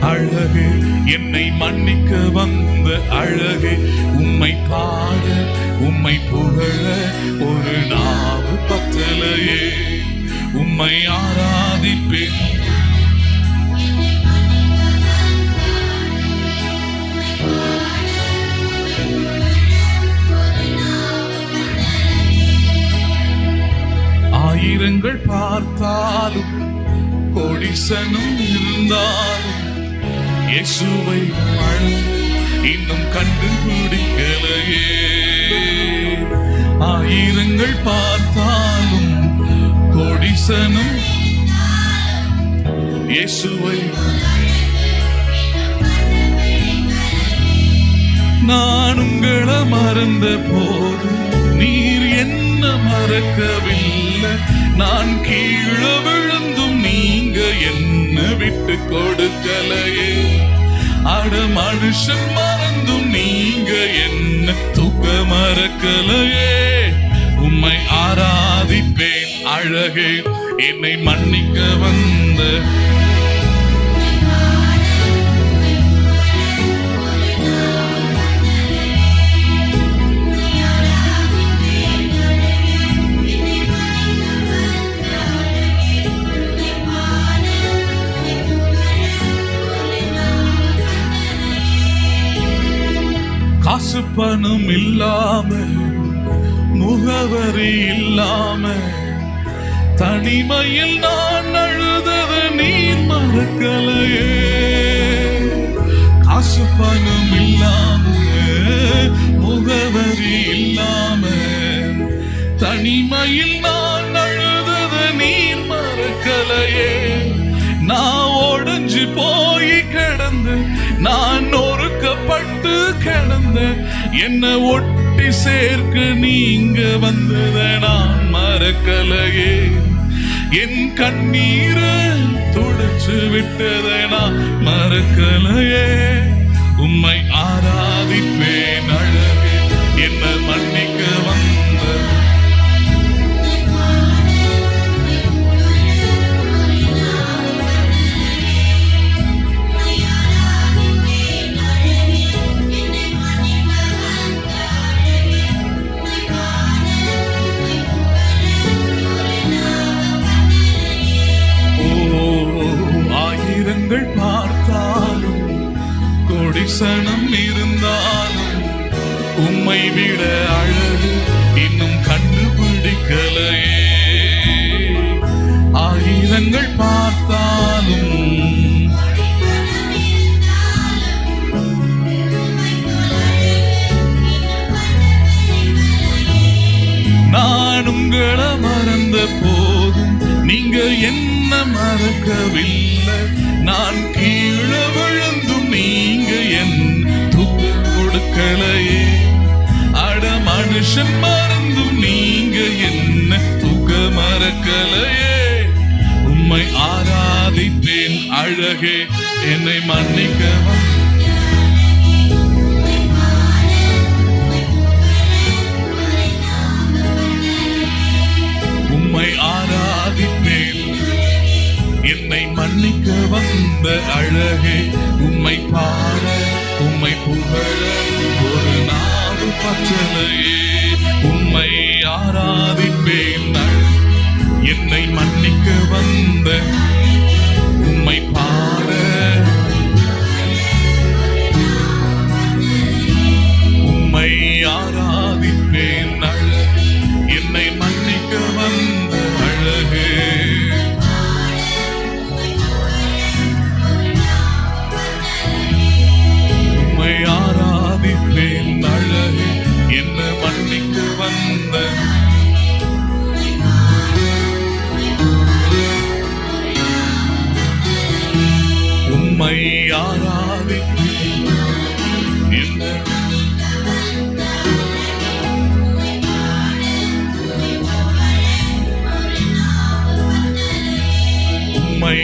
அழகு. என்னை மன்னிக்க வந்த அழகு. உம்மை பாட உம்மை புகழ ஒரு நாவு பத்தலையே. உம்மை ஆராதிப்பேன் ஆயிரங்கள் பார்த்தாலும் கோடிசனும் இருந்தாலும் இயேசுவை இன்னும் கண்டுபிடிக்கலையே. ஆயிரங்கள் பார்த்தாலும் கோடிசனும் இயேசுவை நான் உங்களை மறந்த போது நீர் என்ன மறக்கவில்லை. நான் கீழே விழ விட்டு கொடுக்கலையே. அட மனுஷன் மறந்தும் நீங்க என்ன தூக்க மறக்கலையே. உம்மை ஆராதிப்பேன் அழகே என்னை மன்னிக்க வந்த காசு பணம் இல்லாம முகவரி இல்லாம தனிமையில் நான் அழுதது நீ மறக்கலையே. காசு பணம் இல்லாம முகவரி இல்லாம தனிமையில் நான் அழுதது நீ மறக்கலையே. நான் ஒடைஞ்சு போய் கிடந்து நான் நொறுக்கப்பட்டு கிடந்த என்ன ஒட்டி சேர்க்க நீங்க வந்தத நான் மறக்கலையே. என் கண்ணீரை துடைச்சு விட்டத நான் மறக்கலையே. உம்மை ஆராதிப்பேன். கொடிசனம் இருந்தாலும் உம்மை விட அழகு இன்னும் கண்டுபிடிக்கலையே. ஆயிரங்கள் பார்த்தாலும் நான் உங்களை மறந்த போ நீங்க என்ன மறக்கவில்லை? நான் கீழே விழுந்தும் நீங்க என் துப்பு கொடுக்கலையே அட மனுஷன் மறந்தும் நீங்க என்ன தூக்க மறக்கலையே. உம்மை ஆராதித்தேன் அழகே என்னை மன்னிக்கவா என்னை மன்னிக்க வந்த அழகே உம்மை பாட உம்மை புகழ ஒரு நாடு பச்சலையே உம்மை ஆராதிப்பேன் என்னை மன்னிக்க வந்த உம்மை ஆராதிக்கிறேன் உம்மை